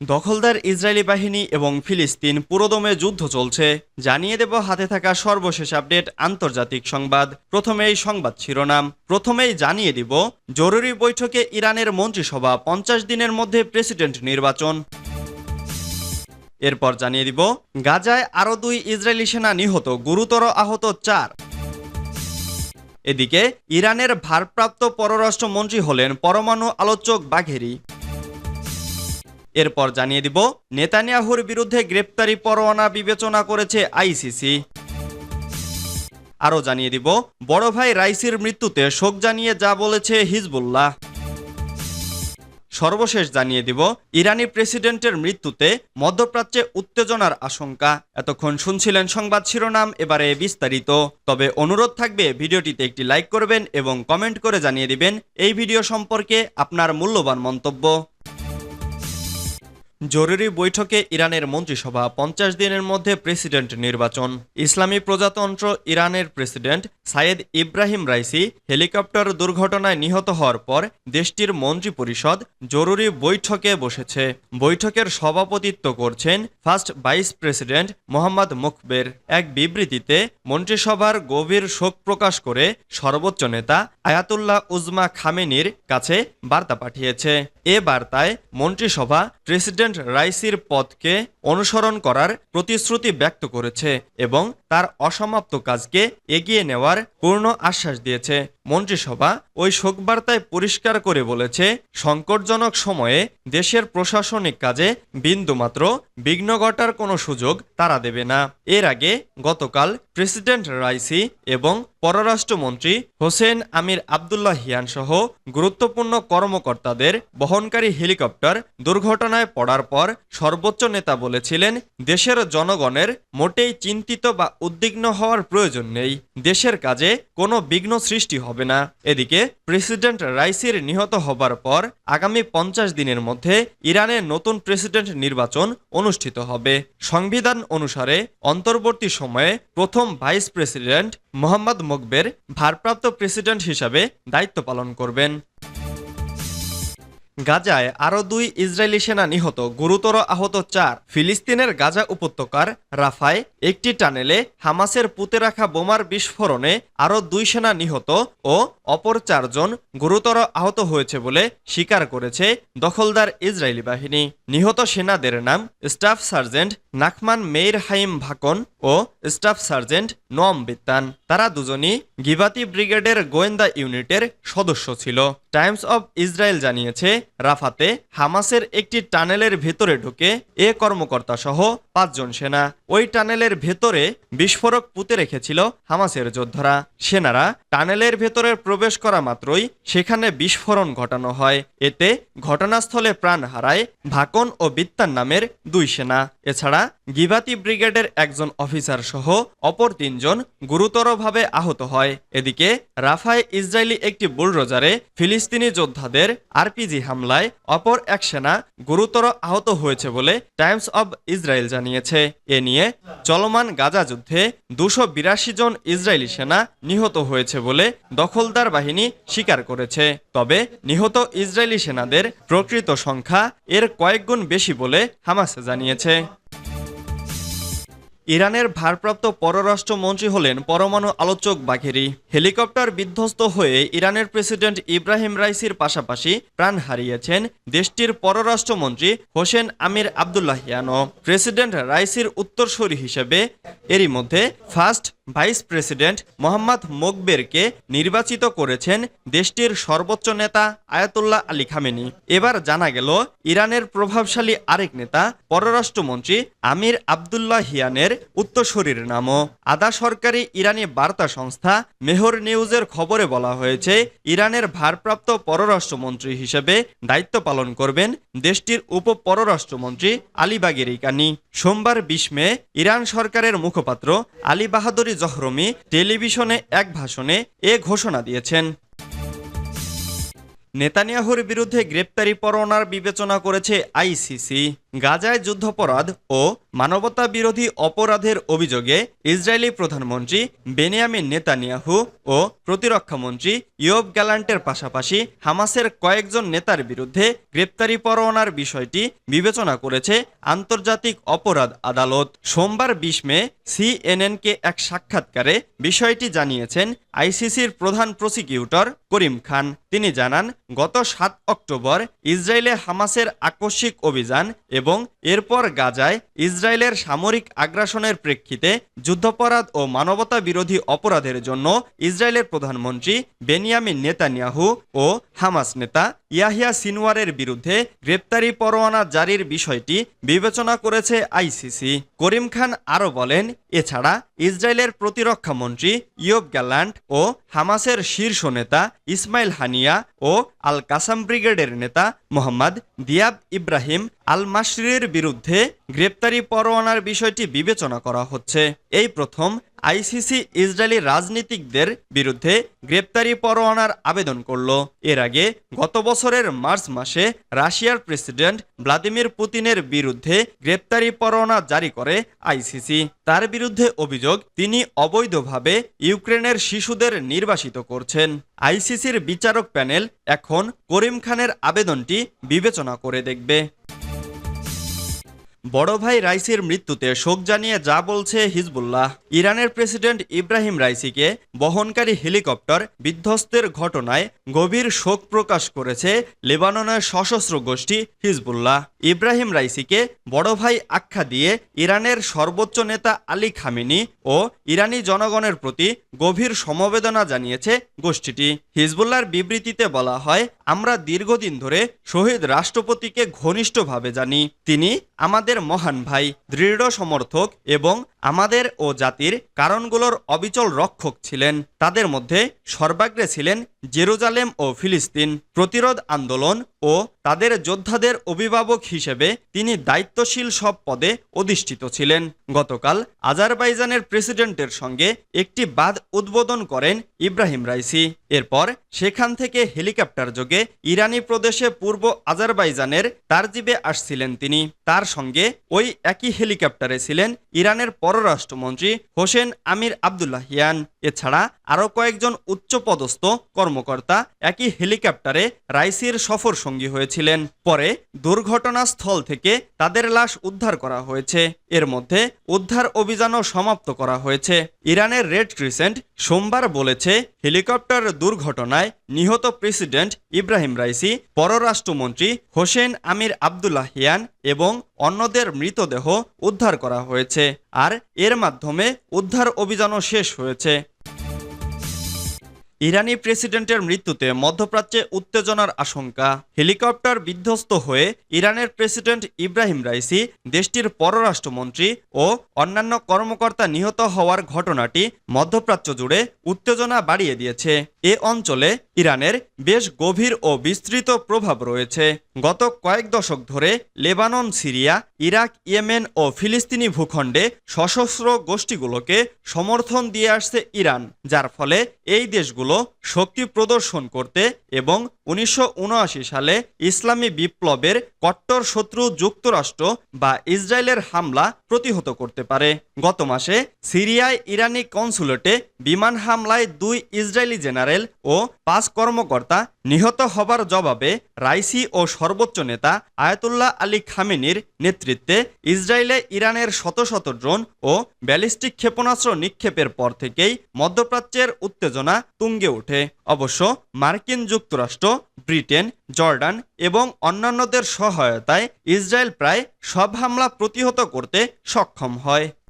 দখলদার ইসরায়েলি বাহিনী এবং ফিলিস্তিন পুরোদমে যুদ্ধ চলছে। জানিয়ে দেব হাতে থাকা সর্বশেষ আপডেট আন্তর্জাতিক সংবাদ। প্রথমেই সংবাদ শিরোনাম। প্রথমেই জানিয়ে দিব, জরুরি বৈঠকে ইরানের মন্ত্রিসভা পঞ্চাশ দিনের মধ্যে প্রেসিডেন্ট নির্বাচন। এরপর জানিয়ে দিব, গাজায় আরও দুই ইসরায়েলি সেনা নিহত, গুরুতর আহত চার। এদিকে, ইরানের ভারপ্রাপ্ত পররাষ্ট্রমন্ত্রী হলেন পরমাণু আলোচক বাঘেরি। এরপর জানিয়ে দিব, নেতানিয়াহুর বিরুদ্ধে গ্রেপ্তারি পরোয়ানা বিবেচনা করেছে আইসিসি। আরও জানিয়ে দিব, বড় ভাই রাইসির মৃত্যুতে শোক জানিয়ে যা বলেছে হিজবুল্লাহ। সর্বশেষ জানিয়ে দিব, ইরানি প্রেসিডেন্টের মৃত্যুতে মধ্যপ্রাচ্যে উত্তেজনার আশঙ্কা। এতক্ষণ শুনছিলেন সংবাদ শিরোনাম, এবারে বিস্তারিত। তবে অনুরোধ থাকবে, ভিডিওটিতে একটি লাইক করবেন এবং কমেন্ট করে জানিয়ে দিবেন, এই ভিডিও সম্পর্কে আপনার মূল্যবান মন্তব্য। জরুরি বৈঠকে ইরানের মন্ত্রিসভা পঞ্চাশ দিনের মধ্যে প্রেসিডেন্ট নির্বাচন। ইসলামী প্রজাতন্ত্র ইরানের president Seyed Ebrahim Raisi helicopter দুর্ঘটনায় নিহত হওয়ার পর দেশটির মন্ত্রী পরিষদ জরুরি বৈঠকে বসেছে। বৈঠকের সভাপতিত্ব করছেন first vice president Mohammad Mokhber. এক বিবৃতিতে মন্ত্রিসভার গভীর শোক প্রকাশ করে সর্বোচ্চ নেতা আয়াতুল্লাহ উজমা খামেনির কাছে বার্তা পাঠিয়েছে। এ বার্তায় মন্ত্রিসভা প্রেসিডেন্ট রাইসির পদকে অনুসরণ করার প্রতিশ্রুতি ব্যক্ত করেছে এবং তার অসমাপ্ত কাজকে এগিয়ে নেওয়ার পূর্ণ আশ্বাস দিয়েছে। মন্ত্রিসভা ওই শোকবার্তায় পরিষ্কার করে বলেছে, সংকটজনক সময়ে দেশের প্রশাসনিক কাজে বিন্দুমাত্র বিঘ্ন ঘটার কোনো সুযোগ তারা দেবে না। এর আগে গতকাল প্রেসিডেন্ট রাইসি এবং পররাষ্ট্রমন্ত্রী হোসেন আমির আবদুল্লাহ হিয়ান সহ গুরুত্বপূর্ণ কর্মকর্তাদের বহনকারী হেলিকপ্টার দুর্ঘটনায় পড়ার পর সর্বোচ্চ নেতা বলেছিলেন, দেশের জনগণের মোটেই চিন্তিত বা উদ্বিগ্ন হওয়ার প্রয়োজন নেই। দেশের কাজে কোনো বিঘ্ন সৃষ্টি হবে না। এদিকে প্রেসিডেন্ট রাইসির নিহত হবার পর আগামী পঞ্চাশ দিনের মধ্যে ইরানে নতুন প্রেসিডেন্ট নির্বাচন অনুষ্ঠিত হবে। সংবিধান অনুসারে অন্তর্বর্তী সময়ে প্রথম ভাইস প্রেসিডেন্ট মোহাম্মদ মকবের ভারপ্রাপ্ত প্রেসিডেন্ট হিসাবে দায়িত্ব পালন করবেন। গাজায় আরও দুই ইসরায়েলি সেনা নিহত গুরুতর আহত চার ফিলিস্তিনের গাজা উপত্যকার রাফায় একটি টানেলে হামাসের পুঁতে রাখা বোমার বিস্ফোরণে আরও দুই সেনা নিহত ও অপর চারজন গুরুতর আহত হয়েছে বলে স্বীকার করেছে দখলদার ইসরায়েলি বাহিনী। নিহত সেনাদের নাম staff sergeant Nachman Meir Haim Vaknin ও স্টাফ সার্জেন্ট নোয়াম বিত্তান। তারা দুজনই গিবাতি ব্রিগেডের গোয়েন্দা ইউনিটের সদস্য ছিল। টাইমস অব ইসরায়েল জানিয়েছে, রাফাতে হামাসের একটি টানেলের ভেতরে ঢুকে এ কর্মকর্তা সহ পাঁচজন সেনা। ওই টানেলের ভেতরে বিস্ফোরক পুঁতে রেখেছিল হামাসের যোদ্ধারা। সেনারা টানেলের ভেতরে প্রবেশ করা মাত্রই সেখানে বিস্ফোরণ ঘটানো হয়। এতে ঘটনাস্থলে প্রাণ হারায় ভাকন ও বিত্তান নামের দুই সেনা। এছাড়া গিবাতি ব্রিগেডের একজন অফিসার সহ অপর তিনজন গুরুতরভাবে আহত হয়। এদিকে রাফায় ইসরায়েলি একটি বুলডোজারে ফিলিস্তিনি যোদ্ধাদের আরপিজি হামলায় অপর এক সেনা গুরুতর আহত হয়েছে বলে টাইমস অব ইসরায়েল জানিয়েছে। এ নিয়ে চলমান গাজা যুদ্ধে দুশো বিরাশি জন ইসরায়েলি সেনা নিহত হয়েছে বলে দখলদার বাহিনী স্বীকার করেছে। তবে নিহত ইসরায়েলি সেনাদের প্রকৃত সংখ্যা এর কয়েকগুণ বেশি বলে হামাস জানিয়েছে। ইরানের ভারপ্রাপ্ত পররাষ্ট্রমন্ত্রী হলেন পরমাণু আলোচক বাঘেরি। হেলিকপ্টার বিধ্বস্ত হয়ে ইরানের প্রেসিডেন্ট ইব্রাহিম রাইসির পাশাপাশি প্রাণ হারিয়েছেন দেশটির পররাষ্ট্রমন্ত্রী হোসেন আমির আবদুল্লাহিয়ানো প্রেসিডেন্ট রাইসির উত্তরসূরি হিসেবে এরই মধ্যে ফার্স্ট ভাইস প্রেসিডেন্ট মোহাম্মদ মোকবেরকে নির্বাচিত করেছেন দেশটির সর্বোচ্চ নেতা আয়াতুল্লাহ আলী খামেনি। এবার জানা গেল, ইরানের প্রভাবশালী আরেক নেতা পররাষ্ট্রমন্ত্রী আমির আবদুল্লাহ হিয়ানের উত্তরসূরির নামও। আদা সরকারি ইরানি বার্তা সংস্থা মেহর নিউজের খবরে বলা হয়েছে, ইরানের ভারপ্রাপ্ত পররাষ্ট্রমন্ত্রী হিসেবে দায়িত্ব পালন করবেন দেশটির উপ পররাষ্ট্রমন্ত্রী আলী বাগেরি কানি সোমবার বিশ মে ইরান সরকারের মুখপাত্র আলী বাহাদুরি জহরমি টেলিভিশনে এক ভাষণে এ ঘোষণা দিয়েছেন। নেতানিয়াহুর বিরুদ্ধে গ্রেপ্তারি পরোয়ানার বিবেচনা করেছে আইসিসি, গাজায় যুদ্ধাপরাধ ও মানবতা বিরোধী অপরাধের অভিযোগে ইসরায়েলি প্রধানমন্ত্রী বেনিয়ামিন নেতানিয়াহু ও প্রতিরক্ষামন্ত্রী ইয়ব গ্যালান্টের পাশাপাশি হামাসের কয়েকজন নেতার বিরুদ্ধে গ্রেপ্তারি পরোয়ানার বিষয়টি বিবেচনা করেছে আন্তর্জাতিক অপরাধ আদালত। সোমবার বিশ মে সিএনএনকে এক সাক্ষাৎকারে বিষয়টি জানিয়েছেন আইসিসির প্রধান প্রসিকিউটর করিম খান তিনি জানান গত সাত অক্টোবর ইসরায়েলে হামাসের আকস্মিক অভিযান এবং এরপর গাজায় ইসরায়েলের সামরিক আগ্রাসনের প্রেক্ষিতে যুদ্ধাপরাধ ও মানবতা বিরোধী অপরাধের জন্য ইসরায়েলের প্রধানমন্ত্রী বেনিয়ামিন নেতানিয়াহু ও হামাস নেতা ইয়াহিয়া সিনওয়ারের বিরুদ্ধে গ্রেপ্তারি পরোয়ানা জারির বিষয়টি বিবেচনা করেছে আইসিসি। করিম খান আরও বলেন, এছাড়া ইসরায়েলের প্রতিরক্ষা মন্ত্রী ইয়ব গ্যালান্ট ও হামাসের শীর্ষ নেতা ইসমাইল হানিয়া ও আল কাসাম ব্রিগেডের নেতা মোহাম্মদ দিয়াব ইব্রাহিম আল মাসরির বিরুদ্ধে গ্রেপ্তারি পরোয়ানার বিষয়টি বিবেচনা করা হচ্ছে। এই প্রথম আইসিসি ইসরায়েলি রাজনীতিকদের বিরুদ্ধে গ্রেপ্তারি পরোয়ানার আবেদন করল। এর আগে গত বছরের মার্চ মাসে রাশিয়ার প্রেসিডেন্ট ভ্লাদিমির পুতিনের বিরুদ্ধে গ্রেপ্তারি পরোয়ানা জারি করে আইসিসি। তার বিরুদ্ধে অভিযোগ, তিনি অবৈধভাবে ইউক্রেনের শিশুদের নির্বাসিত করছেন। আইসিসির বিচারক প্যানেল এখন করিম খানের আবেদনটি বিবেচনা করে দেখবে। বড় ভাই রাইসির মৃত্যুতে শোক জানিয়ে যা বলছে হিজবুল্লাহ। ইরানের প্রেসিডেন্ট ইব্রাহিম রাইসিকে বহনকারী হেলিকপ্টার বিধ্বস্তের ঘটনায় গভীর শোক প্রকাশ করেছে লেবাননের সশস্ত্র গোষ্ঠী হিজবুল্লাহ। ইব্রাহিম রাইসিকে বড় ভাই আখ্যা দিয়ে ইরানের সর্বোচ্চ নেতা আলী খামিনি ও ইরানি জনগণের প্রতি গভীর সমবেদনা জানিয়েছে গোষ্ঠীটি। হিজবুল্লাহর বিবৃতিতে বলা হয়, আমরা দীর্ঘদিন ধরে শহীদ রাষ্ট্রপতিকে ঘনিষ্ঠভাবে জানি। তিনি আমাদের মহান ভাই, দৃঢ় সমর্থক এবং আমাদের ও জাতির কারণগুলোর অবিচল রক্ষক ছিলেন। তাদের মধ্যে সর্বাগ্রে ছিলেন জেরুজালেম ও ফিলিস্তিন। প্রতিরোধ আন্দোলন ও তাদের যোদ্ধাদের অভিভাবক হিসেবে তিনি দায়িত্বশীল সব পদে অধিষ্ঠিত ছিলেন। গতকাল আজারবাইজানের প্রেসিডেন্টের সঙ্গে একটি বাঁধ উদ্বোধন করেন ইব্রাহিম রাইসি। এরপর সেখান থেকে হেলিকপ্টার যোগে ইরানি প্রদেশে পূর্ব আজারবাইজানের তারজিবে আসছিলেন তিনি। তার সঙ্গে ওই একই হেলিকপ্টারে ছিলেন ইরানের পররাষ্ট্রমন্ত্রী হোসেন আমির আবদুল্লাহিয়ান এছাড়া আরও কয়েকজন উচ্চপদস্থ কর্মকর্তা একই হেলিকপ্টারে রাইসির সফর সঙ্গী হয়েছিলেন। পরে দুর্ঘটনাস্থল থেকে তাদের লাশ উদ্ধার করা হয়েছে। এর মধ্যে উদ্ধার অভিযানও সমাপ্ত করা হয়েছে। ইরানের রেড ক্রিসেন্ট সোমবার বলেছে, হেলিকপ্টার দুর্ঘটনায় নিহত প্রেসিডেন্ট ইব্রাহিম রাইসি, পররাষ্ট্রমন্ত্রী হোসেন আমির আবদুল্লাহিয়ান এবং অন্যদের মৃতদেহ উদ্ধার করা হয়েছে। আর এর মাধ্যমে উদ্ধার অভিযানও শেষ হয়েছে। ইরানি প্রেসিডেন্টের মৃত্যুতে মধ্যপ্রাচ্যে উত্তেজনার আশঙ্কা। হেলিকপ্টার বিধ্বস্ত হয়ে ইরানের প্রেসিডেন্ট ইব্রাহিম রাইসি, দেশটির পররাষ্ট্রমন্ত্রী ও অন্যান্য কর্মকর্তা নিহত হওয়ার ঘটনাটি মধ্যপ্রাচ্য জুড়ে উত্তেজনা বাড়িয়ে দিয়েছে। এ অঞ্চলে ইরানের বেশ গভীর ও বিস্তৃত প্রভাব রয়েছে। গত কয়েক দশক ধরে লেবানন, সিরিয়া ইরাক, ইয়েমেন ও ফিলিস্তিনি ভূখণ্ডে সশস্ত্র গোষ্ঠীগুলোকে সমর্থন দিয়ে আসছে ইরান, যার ফলে এই দেশগুলো শক্তি প্রদর্শন করতে এবং উনিশশো উনআশি সালে ইসলামী বিপ্লবের কট্টর শত্রু যুক্তরাষ্ট্র বা ইসরায়েলের হামলা প্রতিহত করতে পারে। গত মাসে সিরিয়ায় ইরানি কনসুলেটে বিমান হামলায় দুই ইসরায়েলি জেনারেল ও পাঁচ কর্মকর্তা নিহত হবার জবাবে রাইসি ও সর্বোচ্চ নেতা আয়াতুল্লাহ আলী খামেনির নেতৃত্বে ইসরায়েলে ইরানের শত শত ড্রোন ও ব্যালিস্টিক ক্ষেপণাস্ত্র নিক্ষেপের পর থেকেই মধ্যপ্রাচ্যের উত্তেজনা তুঙ্গে ওঠে। অবশ্য মার্কিন যুক্তরাষ্ট্র, ব্রিটেন, জর্ডান এবং অন্যান্যদের সহায়তায় ইসরায়েল প্রায় সব হামলা প্রতিহত করতে সক্ষম হয়।